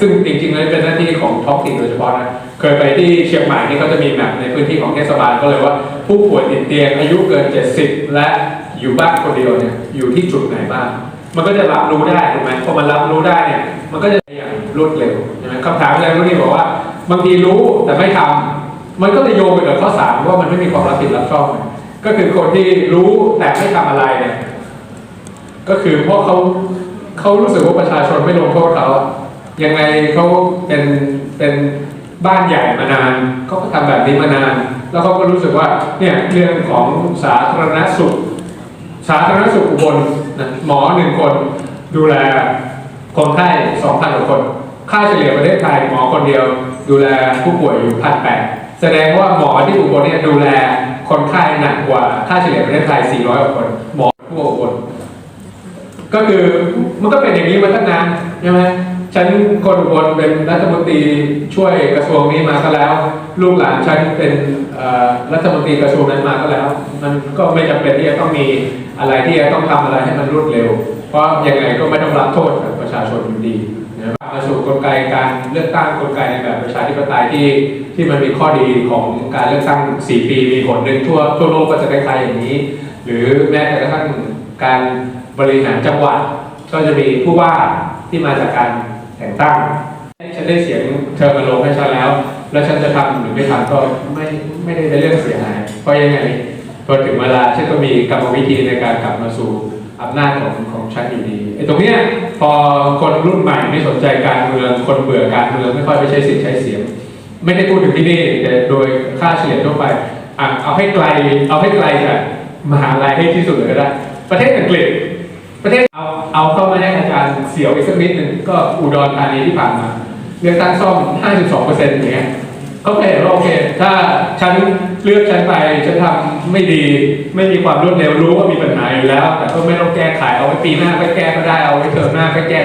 ซึ่งจริงๆแล้วเป็นหน้าที่ของท้องถิ่นโดยเฉพาะนะเคยไปที่เชียงใหม่นี่เขาจะมีแมปในพื้นที่ของเทศบาลก็เลยว่า ผู้ป่วยติดเตียงอายุเกิน 70 และอยู่บ้านคนเดียวเนี่ยอยู่ที่จุดไหนบ้างมันก็จะรับรู้ได้ถูกไหมพอมันรับรู้ได้เนี่ยมันก็จะอย่างรวดเร็วใช่ไหมคำถามแรกรุ่นนี้บอกว่า บางทีรู้แต่ไม่ทำมันก็เลยโยงไปกับข้อสามว่ามันไม่มีความรับผิดรับชอบก็คือคนที่รู้แต่ไม่ทำอะไรเนี่ยก็คือเพราะเขาเขารู้สึกว่าประชาชนไม่ลงโทษเขา ยังไงเขาเป็นเป็นบ้านใหญ่มานานเขาก็ทำแบบนี้มานาน แล้วเขาก็รู้สึกว่าเนี่ยเรื่องของสาธารณสุข สาธารณสุขอุบลนะหมอหนึ่งคนดูแลคนไข้สองพันกว่าคน ค่าเฉลี่ยประเทศไทยหมอคนเดียว ดูแลผู้ป่วยอยู่พันแปดแสดงว่าหมอที่อุบลเนี่ยดูแลคนไข้หนักกว่าค่าเฉลี่ยประเทศไทย 400กว่าคน หมอทั่วอุบลก็คือมันก็เป็นอย่างนี้มาตั้งนานใช่ไหม ฉันคนบลเป็นรัฐมนตรีช่วยกระทรวงนี้มาก็แล้ว ลูกหลานฉันเป็นรัฐมนตรีกระทรวงนั้นมาก็แล้ว มันก็ไม่จำเป็นที่จะต้องมีอะไรที่จะต้องทำอะไรให้มันรวดเร็ว เพราะยังไงก็ไม่ต้องรับโทษกับประชาชนอยู่ดีนะครับมาสู่กลไกการเลือกตั้งกลไกในแบบประชาธิปไตยที่ที่มันมีข้อดีของการเลือกตั้ง 4 ปีมีผลหนึ่งทั่วทั่วโลกก็จะคล้ายๆอย่างนี้ หรือแม้แต่กระทั่งการบริหารจังหวัดก็จะมีผู้ว่าที่มาจากการ แต่งตั้งฉันได้เสียงเธอมาลงให้ฉันแล้ว แล้วฉันจะทำหรือไม่ทำก็ไม่ไม่ได้เป็นเรื่องเสียหายเพราะยังไงพอถึงเวลาฉันก็มีกรรมวิธีในการกลับมาสู่อำนาจของของฉันอยู่ดีไอ้ตรงเนี้ยพอคนรุ่นใหม่ไม่สนใจการเมืองคนเบื่อการเมืองไม่ค่อยไปใช้สิทธิ์ใช้เสียง ไม่ได้พูดถึงที่นี่แต่โดยค่าเฉลี่ยทั่วไปอะเอาให้ไกลเอาให้ไกลจากมหาลัยให้ที่สุดเลยก็ได้ ประเทศอังกฤษ ประเทศเอาเอาเข้ามาให้อาจารย์เสียวอีกสักนิดหนึ่งก็อุดรธานีที่ผ่านมาเลือกตั้งซ่อม 52เปอร์เซ็นต์อย่างเงี้ยเขาเห็นว่าโอเค ถ้าฉันเลือกฉันไปฉันทำไม่ดีไม่มีความรวดเร็วรู้ว่ามีปัญหาอยู่แล้ว แต่ก็ไม่ต้องแก้ไขเอาไว้ปีหน้าก็แก้ก็ได้เอาไว้เทอมหน้าก็แก้